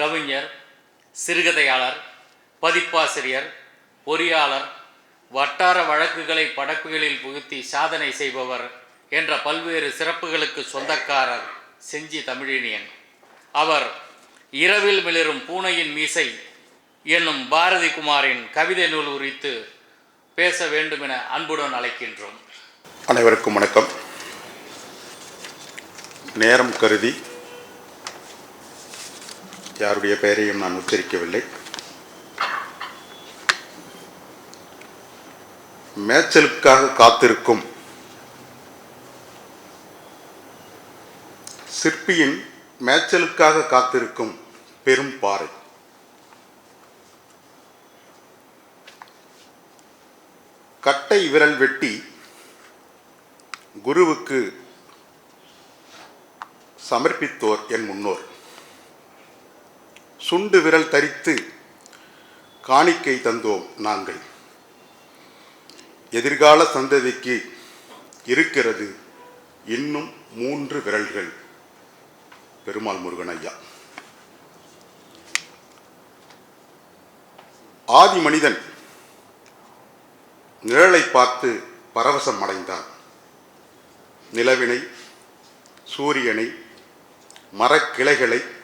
கவிஞர் சிறுகதையாளர் பதிப்பாசிரியர் பொறியாளர் வட்டார வழக்குகளை படப்புகளில் புகுத்தி சாதனை செய்பவர் என்ற பல்வேறு சிறப்புகளுக்கு சொந்தக்காரர் செஞ்சி தமிழினியன். அவர் இரவில் மிளிரும் பூனையின் மீசை என்னும் பாரதி குமாரின் கவிதை நூல் குறித்து பேச வேண்டுமென அன்புடன் அழைக்கின்றோம். அனைவருக்கும் வணக்கம். நேரம் கருதி யாருடைய பெயரையும் நான் உச்சரிக்கவில்லை. மேய்ச்சலுக்காக காத்திருக்கும் சிற்பியின் மேய்ச்சலுக்காக காத்திருக்கும் பெரும் பாறை. கட்டை விரல் வெட்டி குருவுக்கு சமர்ப்பித்தோர் என் முன்னோர். சுண்டு விரல் தரித்து காணிக்கை தந்தோம் நாங்கள். எதிர்கால சந்ததிக்கு இருக்கிறது இன்னும் மூன்று விரல்கள். பெருமாள் முருகன் ஐயா. ஆதி மனிதன் நிழலை பார்த்து பரவசம் அடைந்தான் நிலவினை சூரியனை மரக்கிளைகளை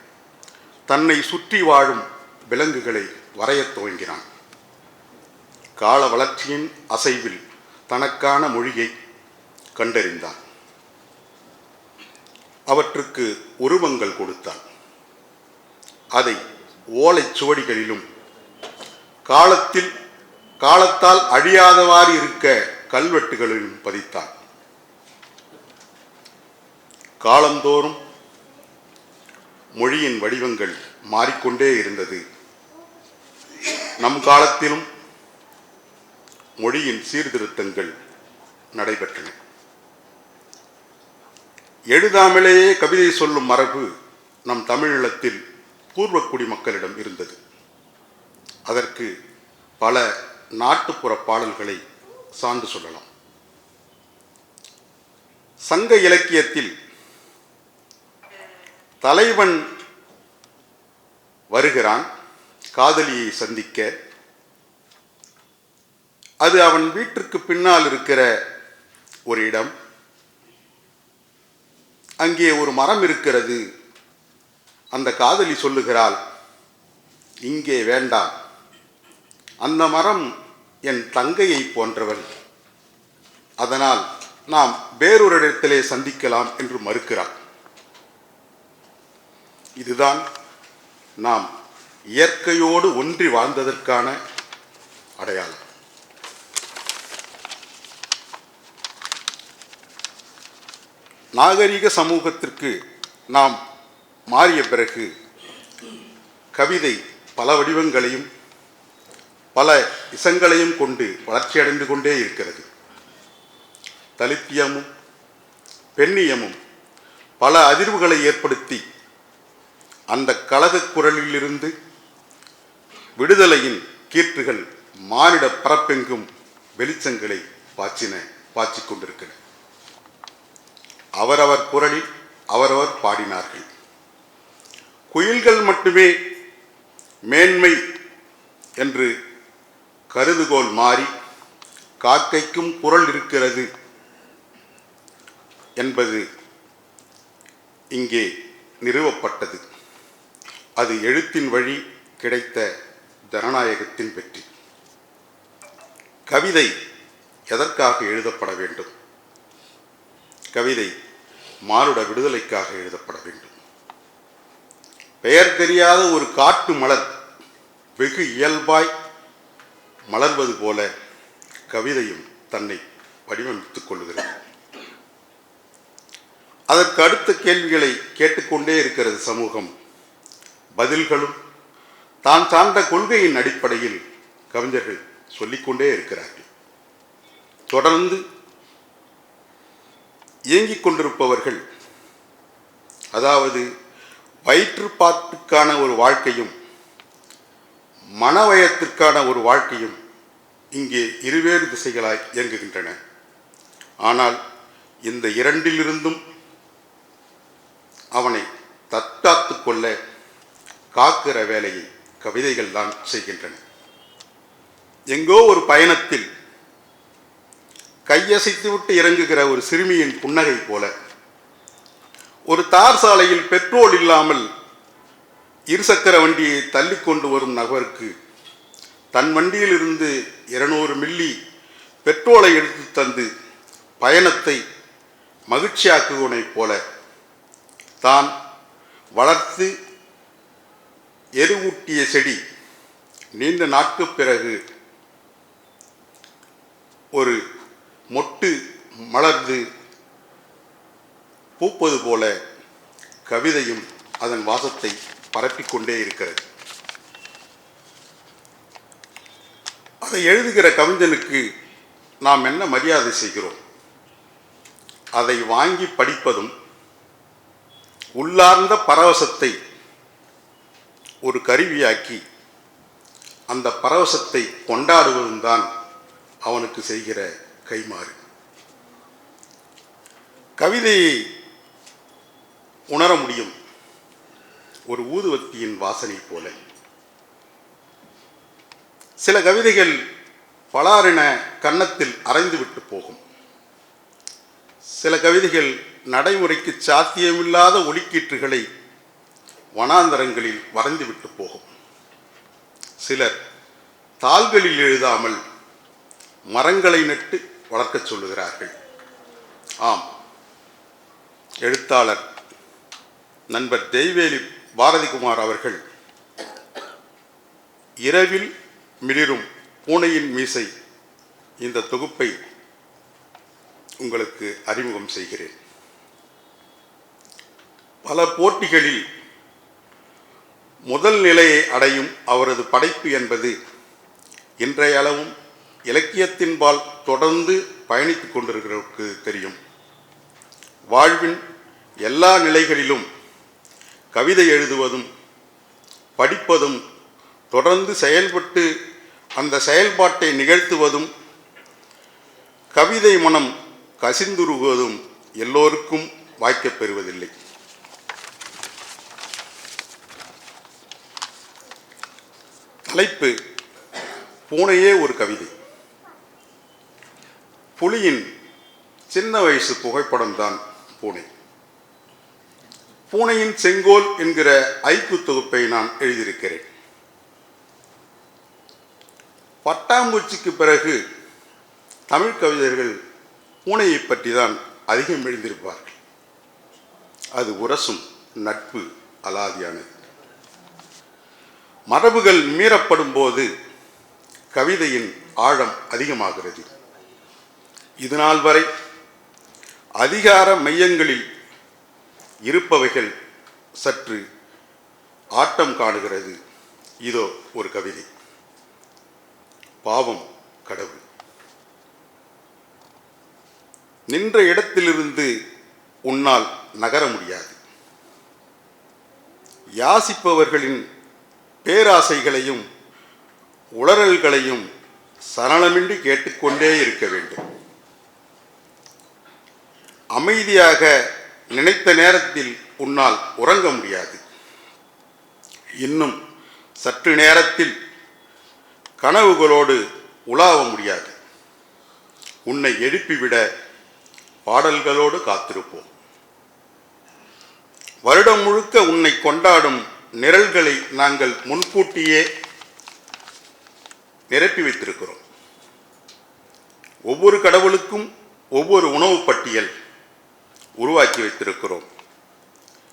தன்னை சுற்றி வாழும் விலங்குகளை வரையத் துவங்கினான். கால வளர்ச்சியின் அசைவில் தனக்கான மொழியை கண்டறிந்தான். அவற்றுக்கு உருவங்கள் கொடுத்தான். அதை ஓலைச் சுவடிகளிலும் காலத்தில் காலத்தால் அழியாதவாறு இருக்க கல்வெட்டுகளிலும் பதித்தான். காலந்தோறும் மொழியின் வடிவங்கள் மாறிக்கொண்டே இருந்தது. நம் காலத்திலும் மொழியின் சீர்திருத்தங்கள் நடைபெற்றன. எழுதாமலேயே கவிதை சொல்லும் மரபு நம் தமிழீழத்தில் பூர்வக்குடி மக்களிடம் இருந்தது. அதற்கு பல நாட்டுப்புற பாடல்களை சான்று சொல்லலாம். சங்க இலக்கியத்தில் தலைவன் வருகிறான் காதலியை சந்திக்க. அது அவன் வீட்டிற்கு பின்னால் இருக்கிற ஒரு இடம். அங்கே ஒரு மரம் இருக்கிறது. அந்த காதலி சொல்லுகிறாள் இங்கே வேண்டாம். அந்த மரம் என் தங்கையை போன்றவள் அதனால் நாம் வேறொரு இடத்திலே சந்திக்கலாம் என்று மறுக்கிறான். இதுதான் நாம் இயற்கையோடு ஒன்றி வாழ்ந்ததற்கான அடையாளம். நாகரிக சமூகத்திற்கு நாம் மாறிய பிறகு கவிதை பல வடிவங்களையும் பல இசங்களையும் கொண்டு வளர்ச்சியடைந்து கொண்டே இருக்கிறது. தலித்தியமும் பெண்ணியமும் பல அதிர்வுகளை ஏற்படுத்தி அந்த கழகக் குரலிலிருந்து விடுதலையின் கீற்றுகள் மானிட பரப்பெங்கும் வெளிச்சங்களை பாய்ச்சின பாய்ச்சிக் கொண்டிருக்கின அவரவர் குரலில் அவரவர் பாடினார்கள். குயில்கள் மட்டுமே மேன்மை என்று கருதுகோள் மாறி காக்கைக்கும் குரல் இருக்கிறது என்பது இங்கே நிறுவப்பட்டது. அது எழுத்தின் வழி கிடைத்த ஜனநாயகத்தின் வெற்றி. கவிதை எதற்காக எழுதப்பட வேண்டும்? கவிதை மானுட விடுதலைக்காக எழுதப்பட வேண்டும். பெயர் தெரியாத ஒரு காட்டு மலர் வெகு இயல்பாய் மலர்வது போல கவிதையும் தன்னை வடிவமைத்துக் கொள்கிறது அதற்கு அடுத்த கேள்விகளை கேட்டுக்கொண்டே இருக்கிறது சமூகம். பதில்களும் தான் சார்ந்த கொள்கையின் அடிப்படையில் கவிஞர்கள் சொல்லிக்கொண்டே இருக்கிறார்கள். தொடர்ந்து இயங்கிக் கொண்டிருப்பவர்கள் அதாவது வயிற்றுப்பாட்டுக்கான ஒரு வாழ்க்கையும் மனவயத்திற்கான ஒரு வாழ்க்கையும் இங்கே இருவேறு திசைகளாய் இயங்குகின்றன. ஆனால் இந்த இரண்டிலிருந்தும் அவனை தற்காத்து கொள்ள காக்கிற வேலையை கவிதைகள் தான் செய்கின்றன. எங்கோ ஒரு பயணத்தில் கையசைத்துவிட்டு இறங்குகிற ஒரு சிறுமியின் புன்னகை போல ஒரு தார் சாலையில் பெட்ரோல் இல்லாமல் இருசக்கர வண்டியை தள்ளி கொண்டு வரும் நபருக்கு தன் வண்டியிலிருந்து இருநூறு மில்லி பெட்ரோலை எடுத்து தந்து பயணத்தை மகிழ்ச்சியாக்குவனைப் போல தான் வளர்த்து எருவூட்டிய செடி நீண்ட நாட்கு பிறகு ஒரு மொட்டு மலர்ந்து பூப்பது போல கவிதையும் அதன் வாசத்தை பரப்பிக்கொண்டே இருக்கிறது. அதை எழுதுகிற கவிஞனுக்கு நாம் என்ன மரியாதை செய்கிறோம்? அதை வாங்கி படிப்பதும் உள்ளார்ந்த பரவசத்தை ஒரு கருவியாக்கி அந்த பரவசத்தை கொண்டாடுவதும் தான் அவனுக்கு செய்கிற கைமாறு கவிதையை உணர முடியும் ஒரு ஊதுவத்தியின் வாசனை போல. சில கவிதைகள் பலாரின கன்னத்தில் அரைந்துவிட்டு போகும். சில கவிதைகள் நடைமுறைக்கு சாத்தியமில்லாத ஒலிக்கீற்றுகளை வனாந்தரங்களில் வரைந்துவிட்டு போகும். சிலர் தாள்களில் எழுதாமல் மரங்களை நட்டு வளர்க்கச் சொல்லுகிறார்கள். ஆம் எழுத்தாளர் நண்பர் தெய்வேலி பாரதிகுமார் அவர்கள் இரவில் மிளிரும் பூனையின் மீசை இந்த தொகுப்பை உங்களுக்கு அறிமுகம் செய்கிறேன். பல போட்டிகளில் முதல் நிலையை அடையும் அவரது படைப்பு என்பது இன்றையளவும் இலக்கியத்தின்பால் தொடர்ந்து பயணித்து கொண்டிருக்கிறவருக்கு தெரியும். வாழ்வின் எல்லா நிலைகளிலும் கவிதை எழுதுவதும் படிப்பதும் தொடர்ந்து செயல்பட்டு அந்த செயல்பாட்டை நிகழ்த்துவதும் கவிதை மனம் கசிந்துருவதும் எல்லோருக்கும் வாய்க்கப் பெறுவதில்லை. தலைப்பு பூனையே ஒரு கவிதை. புலியின் சின்ன வயசு புகைப்படம் தான் பூனை. பூனையின் செங்கோல் என்கிற ஐக்கு தொகுப்பை நான் எழுதியிருக்கிறேன். பட்டாம்பூச்சிக்கு பிறகு தமிழ் கவிஞர்கள் பூனையை பற்றி தான் அதிகம் எழுந்திருப்பார்கள் அது உரசும் நட்பு அலாதியானது. மரபுகள் மீறப்படும் போது கவிதையின் ஆழம் அதிகமாகிறது. இதுநாள் வரை அதிகார மையங்களில் இருப்பவைகள் சற்று ஆட்டம் காணுகிறது. இதோ ஒரு கவிதை. பாவம் கடவுள். நின்ற இடத்திலிருந்து உன்னால் நகர முடியாது. யாசிப்பவர்களின் பேராசைகளையும் உளறல்களையும் சரணமின்றி கேட்டுக்கொண்டே இருக்க வேண்டும். அமைதியாக நினைத்த நேரத்தில் உன்னால் உறங்க முடியாது. இன்னும் சற்று நேரத்தில் கனவுகளோடு உலாவ முடியாது. உன்னை எழுப்பிவிட பாடல்களோடு காத்திருப்போம். வருடம் முழுக்க உன்னை கொண்டாடும் நிரல்களை நாங்கள் முன்கூட்டியே நிரப்பி வைத்திருக்கிறோம். ஒவ்வொரு கடவுளுக்கும் ஒவ்வொரு உணவு பட்டியல் உருவாக்கி வைத்திருக்கிறோம்.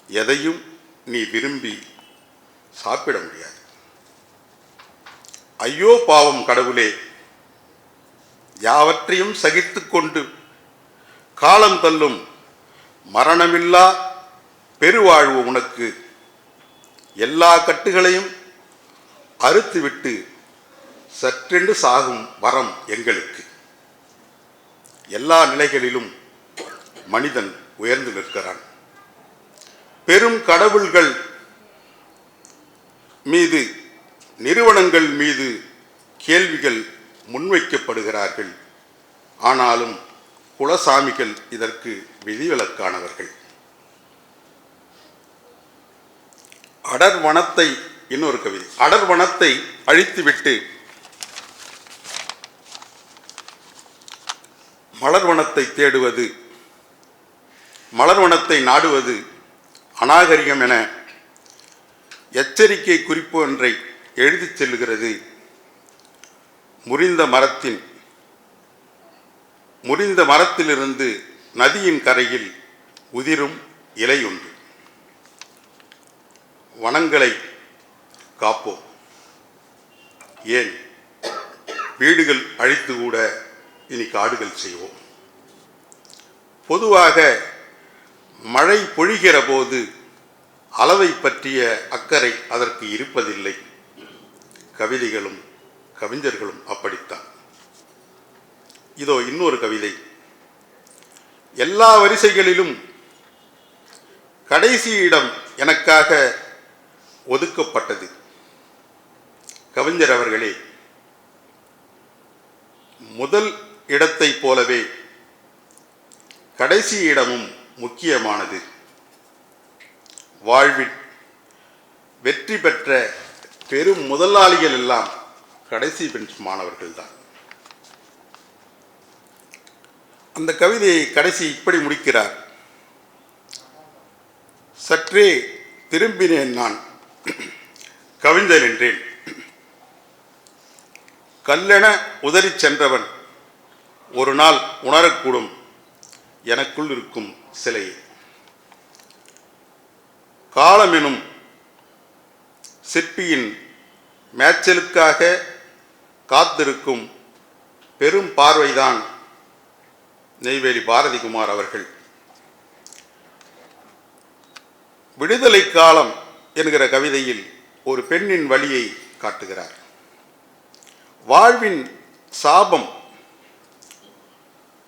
எதையும் நீ விரும்பி சாப்பிட முடியாது. ஐயோ பாவம் கடவுளே யாவற்றையும் சகித்து கொண்டு காலம் தள்ளும் மரணமில்லா பெருவாழ்வு உனக்கு எல்லா கட்டுகளையும் அறுத்துவிட்டு சற்றென்று சாகும் வரம் எங்களுக்கு. எல்லா நிலைகளிலும் மனிதன் உயர்ந்து நிற்கிறான். பெரும் கடவுள்கள் மீது நிறுவனங்கள் மீது கேள்விகள் முன்வைக்கப்படுகிறார்கள். ஆனாலும் குலசாமிகள் இதற்கு விதிவிலக்கானவர்கள். அடர் வனத்தை இன்னொரு கவிதை அடர்வனத்தை அழித்துவிட்டு மலர்வனத்தை தேடுவது மலர்வனத்தை நாடுவது அநாகரிகம் என எச்சரிக்கை குறிப்பு ஒன்றை எழுதிச் செல்கிறது முறிந்த மரத்தின் முறிந்த மரத்திலிருந்து நதியின் கரையில் உதிரும் இலை ஒன்று. வனங்களை காப்போம். ஏன்? வீடுகள் அழித்து கூட இனி காடுகள் செய்வோம். பொதுவாக மழை பொழிகிற போது அளவை பற்றிய அக்கறை அதற்கு இருப்பதில்லை. கவிதைகளும் கவிஞர்களும் அப்படித்தான். இதோ இன்னொரு கவிதை. எல்லா வரிசைகளிலும் கடைசி இடம் எனக்காக ஒதுக்கப்பட்டது. கவிஞர் அவர்களே முதல் இடத்தைப் போலவே கடைசி இடமும் முக்கியமானது. வாழ்வில் வெற்றி பெற்ற பெரும் முதலாளிகள் எல்லாம் கடைசி பெஞ்ச் மாணவர்கள்தான். அந்த கவிதையை கடைசி இப்படி முடிக்கிறார். சற்றே திரும்பினேன் நான். கவிஞன் நின்றேன் கல்லென உதறிச் சென்றவன் ஒரு நாள் உணரக்கூடும். எனக்குள் இருக்கும் சிலை. காலமெனும் சிற்பியின் மேய்ச்சலுக்காக காத்திருக்கும் பெரும் பார்வைதான் நெய்வேலி பாரதிகுமார் அவர்கள். விடுதலை காலம் என்கிற கவிதையில் ஒரு பெண்ணின் வழியை காட்டுகிறார். வாழ்வின் சாபம்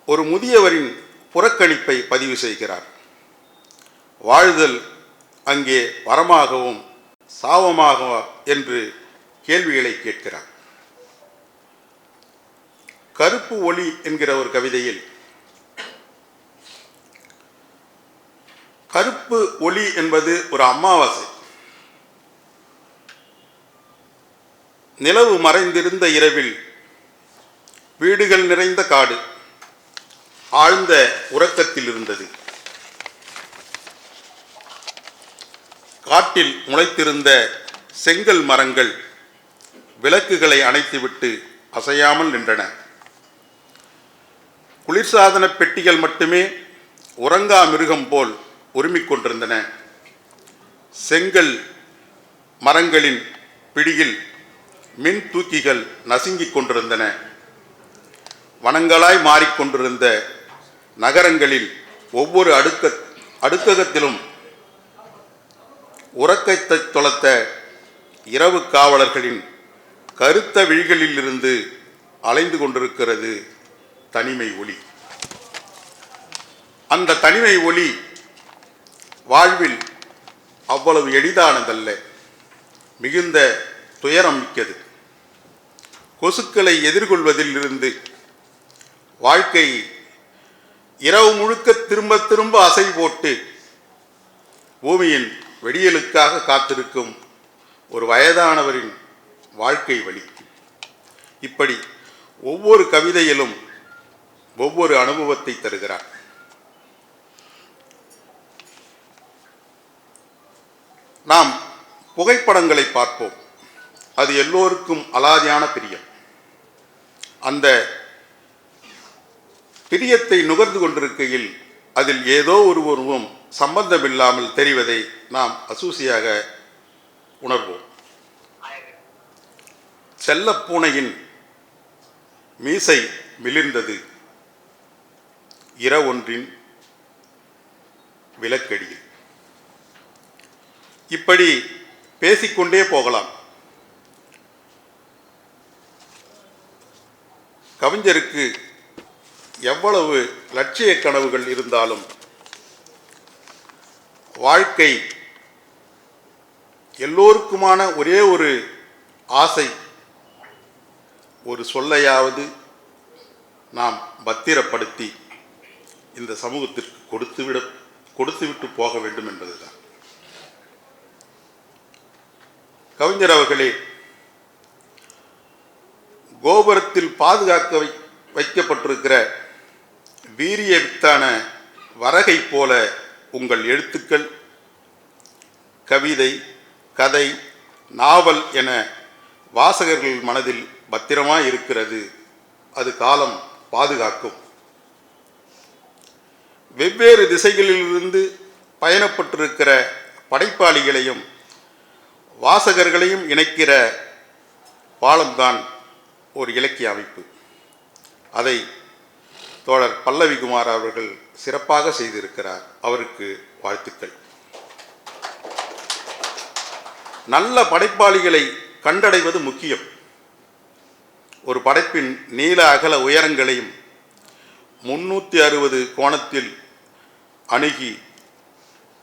ஒரு முதியவரின் புறக்கணிப்பை பதிவு செய்கிறார். வாழ்தல் அங்கே வரமாகவும் சாபமாக என்று கேள்விகளை கேட்கிறார். கருப்பு ஒளி என்கிற ஒரு கவிதையில் கருப்பு ஒளி என்பது ஒரு அமாவாசை. நிலவு மறைந்திருந்த இரவில் வீடுகள் நிறைந்த காடு ஆழ்ந்த உறக்கத்தில் இருந்தது. காட்டில் முளைத்திருந்த செங்கல் மரங்கள் விளக்குகளை அணைத்துவிட்டு அசையாமல் நின்றன. குளிர்சாதன பெட்டிகள் மட்டுமே உறங்கா மிருகம் போல் உருமிக் கொண்டிருந்தன. செங்கல் மரங்களின் பிடியில் மின் தூக்கிகள் நசுங்கிக் கொண்டிருந்தன. வனங்களாய் மாறிக்கொண்டிருந்த நகரங்களில் ஒவ்வொரு அடுக்க அடுக்ககத்திலும் உறக்கத்தை தொலைத்த இரவு காவலர்களின் கருத்த விழிகளில் இருந்து அலைந்து கொண்டிருக்கிறது தனிமை ஒளி. அந்த தனிமை ஒளி வாழ்வில் அவ்வளவு எளிதானதல்ல. மிகுந்த துயரம் மிக்கது. கொசுக்களை எதிர்கொள்வதில் இருந்து வாழ்க்கை இரவு முழுக்க திரும்ப திரும்ப அசை போட்டு பூமியின் வெடியலுக்காக காத்திருக்கும் ஒரு வயதானவரின் வாழ்க்கை வழி. இப்படி ஒவ்வொரு கவிதையிலும் ஒவ்வொரு அனுபவத்தை தருகிறார். நாம் புகைப்படங்களை பார்ப்போம். அது எல்லோருக்கும் அலாதியான பிரியம். அந்த பிரியத்தை நுகர்ந்து கொண்டிருக்கையில் அதில் ஏதோ ஒரு உருவம் சம்பந்தமில்லாமல் தெரிவதை நாம் அசூசியாக உணர்வோம். செல்லப்பூனையின் மீசை மிளிர்ந்தது. இரவொன்றின் விளக்கடியில். இப்படி பேசிக்கொண்டே போகலாம். கவிஞருக்கு எவ்வளவு லட்சிய கனவுகள் இருந்தாலும் வாழ்க்கை எல்லோருக்குமான ஒரே ஒரு ஆசை ஒரு சொல்லையாவது நாம் பத்திரப்படுத்தி இந்த சமூகத்திற்கு கொடுத்துவிட கொடுத்துவிட்டு போக வேண்டும் என்பதுதான். கவிஞர் அவர்களே கோபுரத்தில் பாதுகாக்க வை வைக்கப்பட்டிருக்கிற வீரிய வித்தான வரகை போல உங்கள் எழுத்துக்கள் கவிதை கதை நாவல் என வாசகர்கள் மனதில் பத்திரமாக இருக்கிறது. அது காலம் பாதுகாக்கும். வெவ்வேறு திசைகளிலிருந்து பயணப்பட்டிருக்கிற படைப்பாளிகளையும் வாசகர்களையும் இணைக்கிற பாலம்தான் ஒரு இலக்கிய அமைப்பு. அதை தோழர் பல்லவிகுமார் அவர்கள் சிறப்பாக செய்திருக்கிறார். அவருக்கு வாழ்த்துக்கள். நல்ல படைப்பாளிகளை கண்டடைவது முக்கியம். ஒரு படைப்பின் நீள அகல உயரங்களையும் முன்னூற்றி அறுபது கோணத்தில் அணுகி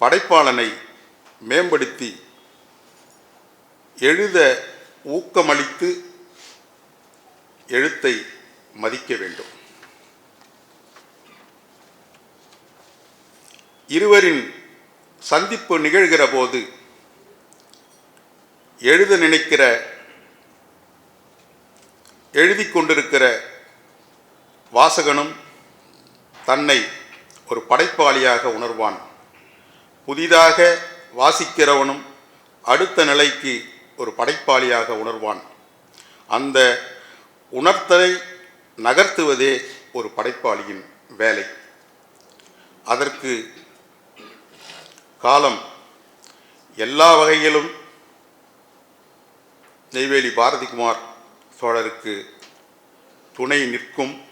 படைப்பாளனை மேம்படுத்தி எழுத ஊக்கமளித்து எழுத்தை மதிக்க வேண்டும். இருவரின் சந்திப்பு நிகழ்கிற போது எழுத நினைக்கிற எழுதி கொண்டிருக்கிற வாசகனும் தன்னை ஒரு படைப்பாளியாக உணர்வான். புதிதாக வாசிக்கிறவனும் அடுத்த நிலைக்கு ஒரு படைப்பாளியாக உணர்வான். அந்த உணர்த்தலை நகர்த்துவதே ஒரு படைப்பாளியின் வேலை. அதற்கு காலம் எல்லா வகையிலும் நெய்வேலி பாரதிகுமார் சோழருக்கு துணை நிற்கும்.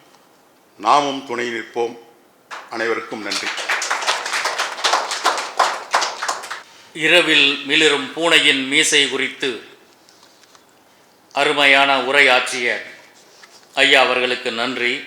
நாமும் துணை நிற்போம். அனைவருக்கும் நன்றி. இரவில் மிளிரும் பூனையின் மீசை குறித்து அருமையான உரையாற்றிய ஐயா அவர்களுக்கு நன்றி.